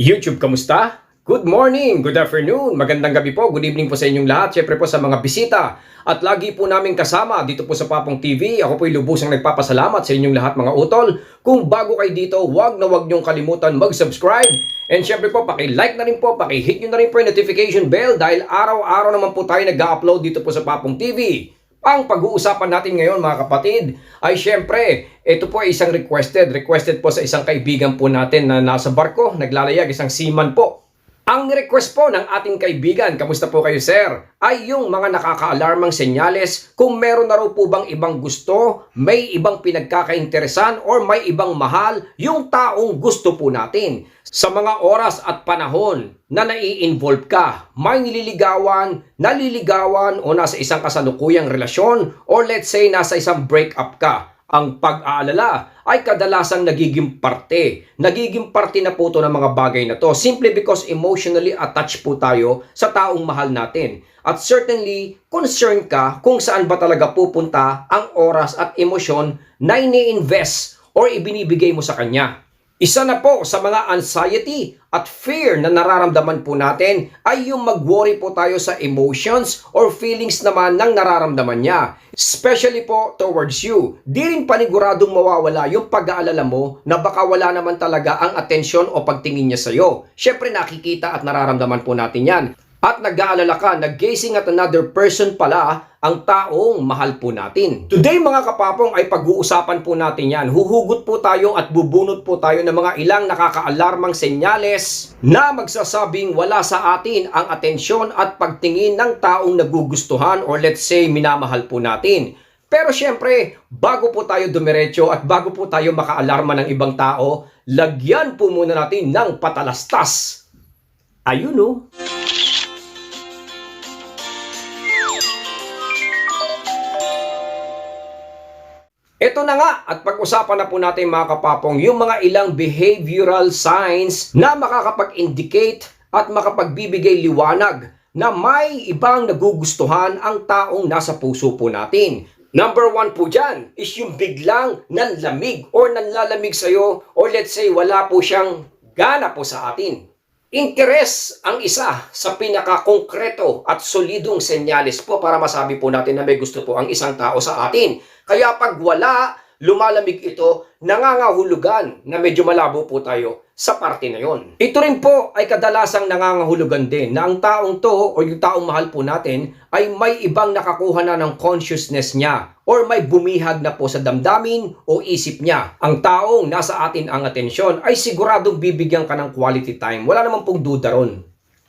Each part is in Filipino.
YouTube, kamusta? Good morning, good afternoon, magandang gabi po, good evening po sa inyong lahat, syempre po sa mga bisita. At lagi po namin kasama dito po sa Papong TV, ako po'y lubusang nagpapasalamat sa inyong lahat mga utol. Kung bago kayo dito, wag na wag niyong kalimutan mag-subscribe. And syempre po, paki-like na rin po, paki-hit nyo na rin po yung notification bell dahil araw-araw naman po tayo nag-upload dito po sa Papong TV. Ang pag-uusapan natin ngayon mga kapatid ay syempre, ito po ay isang requested. Requested po sa isang kaibigan po natin na nasa barko, naglalayag, isang seaman po. Ang request po ng ating kaibigan, kamusta po kayo sir, ay yung mga nakaka-alarmang senyales kung meron na raw po bang ibang gusto, may ibang pinagkakainteresan or may ibang mahal yung taong gusto po natin. Sa mga oras at panahon na nai-involve ka, may nililigawan, naliligawan o nasa isang kasalukuyang relasyon or let's say nasa isang breakup ka, ang pag-aalala ay kadalasang nagiging parte. Nagiging parte na po ito ng mga bagay na to simply because emotionally attached po tayo sa taong mahal natin. At certainly, concerned ka kung saan ba talaga pupunta ang oras at emosyon na ini-invest or ibinibigay mo sa kanya. Isa na po sa mga anxiety at fear na nararamdaman po natin ay yung mag-worry po tayo sa emotions or feelings naman ng nararamdaman niya. Especially po towards you. Di rin paniguradong mawawala yung pag-aalala mo na baka wala naman talaga ang atensyon o pagtingin niya sa'yo. Siyempre nakikita at nararamdaman po natin yan. At nag-aalala ka, nag-gazing at another person pala ang taong mahal po natin. Today mga kapapong ay pag-uusapan po natin yan. Huhugot po tayo at bubunot po tayo ng mga ilang nakaka-alarmang senyales na magsasabing wala sa atin ang atensyon at pagtingin ng taong nagugustuhan or let's say minamahal po natin. Pero syempre, bago po tayo dumiretso at bago po tayo makaalarma ng ibang tao, lagyan po muna natin ng patalastas. Ayun oh. Ito na nga at pag-usapan na po natin mga kapapong yung mga ilang behavioral signs na makakapag-indicate at makapagbibigay liwanag na may ibang nagugustuhan ang taong nasa puso po natin. Number one po dyan is yung biglang nanlamig or nanlalamig sa'yo or let's say wala po siyang gana po sa atin. Interes ang isa sa pinakakongkreto at solidong senyales po para masabi po natin na may gusto po ang isang tao sa atin. Kaya pag wala, lumalamig ito, nangangahulugan na medyo malabo po tayo sa parte na yon. Ito rin po ay kadalasang nangangahulugan din na ang taong to o yung taong mahal po natin ay may ibang nakakuha na ng consciousness niya or may bumihag na po sa damdamin o isip niya. Ang taong nasa atin ang atensyon ay siguradong bibigyan ka ng quality time. Wala naman pong duda ron.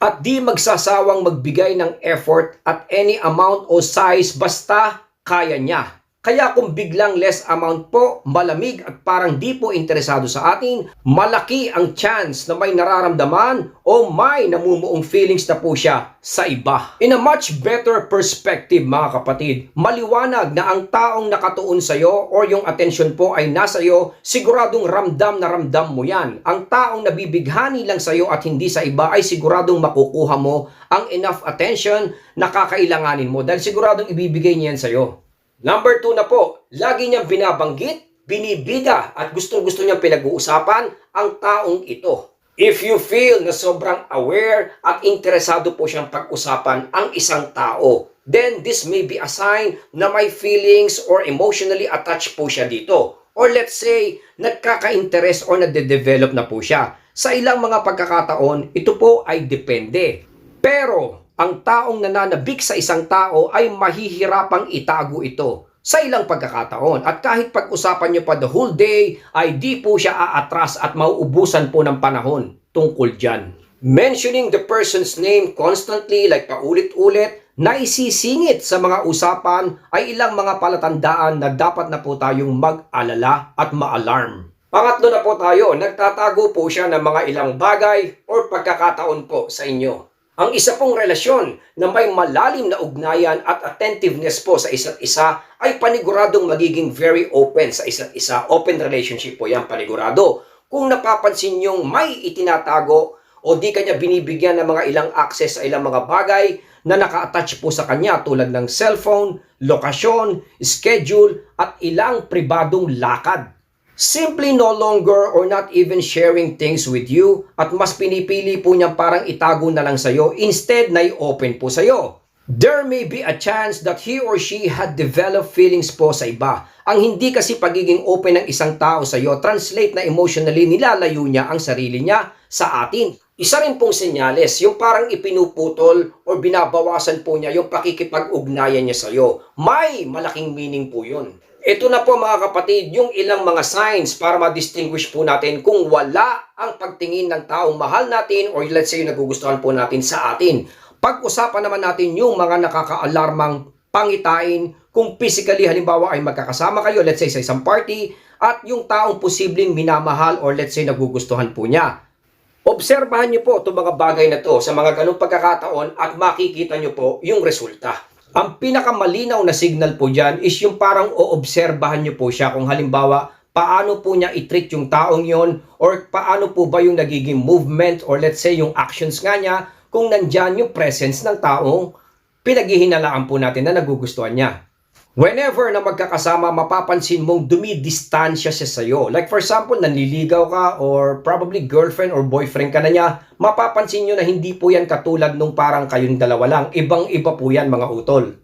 At di magsasawang magbigay ng effort at any amount o size basta kaya niya. Kaya kung biglang less amount po, malamig at parang di po interesado sa atin, malaki ang chance na may nararamdaman o may namumuong feelings na po siya sa iba. In a much better perspective mga kapatid, maliwanag na ang taong nakatuon sa iyo or yung attention po ay nasa iyo, siguradong ramdam na ramdam mo yan. Ang taong nabibighani lang sa iyo at hindi sa iba ay siguradong makukuha mo ang enough attention na kakailanganin mo dahil siguradong ibibigay niyan sa iyo. Number two na po, lagi niyang binabanggit, binibida at gustong-gusto niyang pinag-uusapan ang taong ito. If you feel na sobrang aware at interesado po siyang pag-usapan ang isang tao, then this may be a sign na may feelings or emotionally attached po siya dito. Or let's say, nagkaka-interest or nade-develop na po siya. Sa ilang mga pagkakataon, ito po ay depende. Pero, ang taong nananabik sa isang tao ay mahihirapang itago ito sa ilang pagkakataon. At kahit pag-usapan nyo pa the whole day, ay di po siya aatras at mauubusan po ng panahon tungkol dyan. Mentioning the person's name constantly, like paulit-ulit, na isisingit sa mga usapan ay ilang mga palatandaan na dapat na po tayong mag-alala at ma-alarm. Pangatlo na po tayo, nagtatago po siya ng mga ilang bagay or pagkakataon po sa inyo. Ang isa pong relasyon na may malalim na ugnayan at attentiveness po sa isa't isa ay paniguradong magiging very open sa isa't isa. Open relationship po yan, panigurado. Kung napapansin nyong may itinatago o di kanya binibigyan ng mga ilang access sa ilang mga bagay na naka-attach po sa kanya tulad ng cellphone, lokasyon, schedule at ilang pribadong lakad. Simply no longer or not even sharing things with you at mas pinipili po niyang parang itago na lang sa'yo instead na i-open po sa'yo. There may be a chance that he or she had developed feelings po sa iba. Ang hindi kasi pagiging open ng isang tao sa iyo, translate na emotionally nilalayo niya ang sarili niya sa atin. Isa rin pong senyales, yung parang ipinuputol o binabawasan po niya yung pakikipag-ugnayan niya sa iyo. May malaking meaning po yun. Ito na po mga kapatid, yung ilang mga signs para ma-distinguish po natin kung wala ang pagtingin ng taong mahal natin or let's say nagugustuhan po natin sa atin. Pag-usapan naman natin yung mga nakaka-alarmang pangitain kung physically halimbawa ay magkakasama kayo, let's say sa isang party, at yung taong posibleng minamahal or let's say nagugustuhan po niya. Obserbahan niyo po itong mga bagay na to sa mga ganong pagkakataon at makikita niyo po yung resulta. Ang pinakamalinaw na signal po dyan is yung parang oobserbahan niyo po siya kung halimbawa paano po niya i-treat yung taong yon or paano po ba yung nagiging movement or let's say yung actions nga niya kung nandyan yung presence ng taong pinaghihinalaan po natin na nagugustuhan niya. Whenever na magkakasama, mapapansin mong dumidistansya siya sa'yo. Like for example, nanliligaw ka or probably girlfriend or boyfriend ka na niya, mapapansin nyo na hindi po yan katulad nung parang kayong dalawa lang. Ibang-iba po yan mga utol.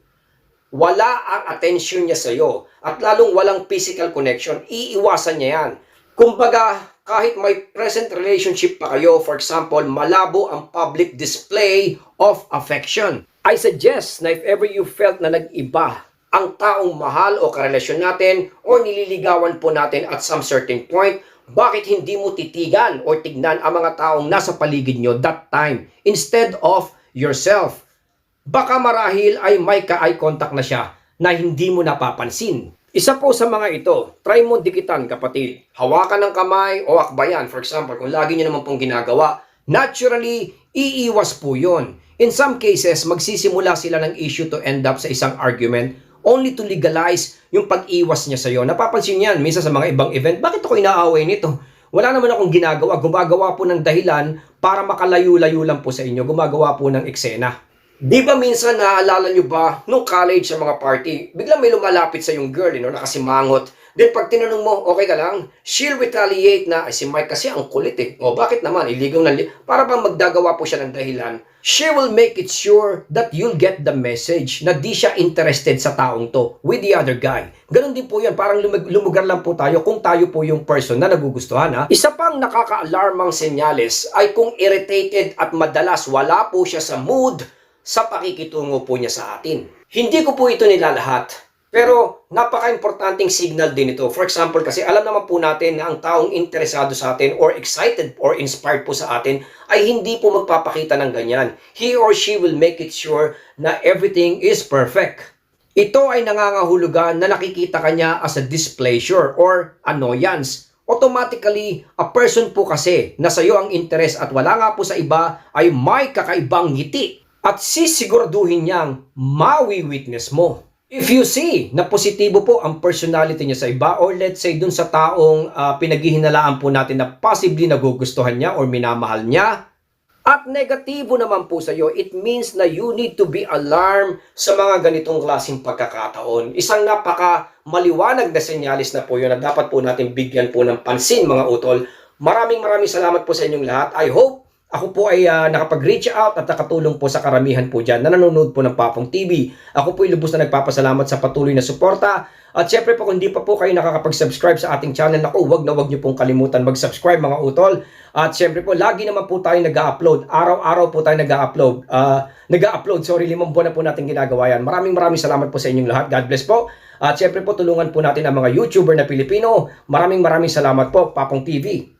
Wala ang attention niya sa'yo at lalong walang physical connection, iiwasan niya yan. Kumbaga, kahit may present relationship pa kayo, for example, malabo ang public display of affection. I suggest na if ever you felt na nag-iba ang taong mahal o karelasyon natin o nililigawan po natin at some certain point, bakit hindi mo titigan o tignan ang mga taong nasa paligid nyo that time instead of yourself? Baka marahil ay may ka-eye contact na siya na hindi mo napapansin. Isa po sa mga ito, try mo dikitan kapatid. Hawakan ng kamay o akbayan. For example, kung lagi nyo naman pong ginagawa, naturally, iiwas po yon. In some cases, magsisimula sila ng issue to end up sa isang argument only to legalize yung pag-iwas niya sa'yo. Napapansin yan, minsan sa mga ibang event, bakit ako inaaway nito? Wala naman akong ginagawa. Gumagawa po ng dahilan para makalayo-layo lang po sa inyo. Gumagawa po ng eksena. Di ba minsan naaalala nyo ba, nung college sa mga party, biglang may lumalapit sa yung girl, you know, nakasimangot. Then pag tinanong mo, okay ka lang, she'll retaliate na, ay si Mike kasi ang kulit eh. O bakit naman, iligaw na, para bang magdagawa po siya ng dahilan. She will make it sure that you'll get the message na di siya interested sa taong to with the other guy. Ganon din po yan, parang lumag- lumugar lang po tayo kung tayo po yung person na nagugustuhan ha. Isa pang nakaka-alarmang senyales ay kung irritated at madalas wala po siya sa mood sa pakikitungo po niya sa atin. Hindi ko po ito nilalahat. Pero napaka-importanting signal din ito. For example, kasi alam naman po natin na ang taong interesado sa atin or excited or inspired po sa atin ay hindi po magpapakita ng ganyan. He or she will make it sure na everything is perfect. Ito ay nangangahulugan na nakikita kanya as a displeasure or annoyance. Automatically, a person po kasi na sa iyo ang interest at wala nga po sa iba ay may kakaibang ngiti at sisiguraduhin niyang mawi-witness mo. If you see na positibo po ang personality niya sa iba or let's say dun sa taong uh, pinaghihinalaan po natin na possibly nagugustuhan niya or minamahal niya, at negatibo naman po sa iyo, it means na you need to be alarmed sa mga ganitong klaseng pagkakataon. Isang napaka maliwanag na senyalis na po yun na dapat po natin bigyan po ng pansin mga utol. Maraming maraming salamat po sa inyong lahat. I hope ako po ay uh, nakapag-reach out at nakatulong po sa karamihan po dyan na nanonood po ng Papong TV. Ako po ay lubos na nagpapasalamat sa patuloy na suporta. At syempre po kung hindi pa po kayo nakakapag-subscribe sa ating channel, naku, wag na wag niyo pong kalimutan mag-subscribe mga utol. At syempre po, lagi naman po tayo nag-upload. Araw-araw po tayo nag-upload. Uh, nag-upload, sorry, limang buwan na po natin ginagawa yan. Maraming maraming salamat po sa inyong lahat. God bless po. At syempre po, tulungan po natin ang mga YouTuber na Pilipino. Maraming maraming salamat po, Papong TV.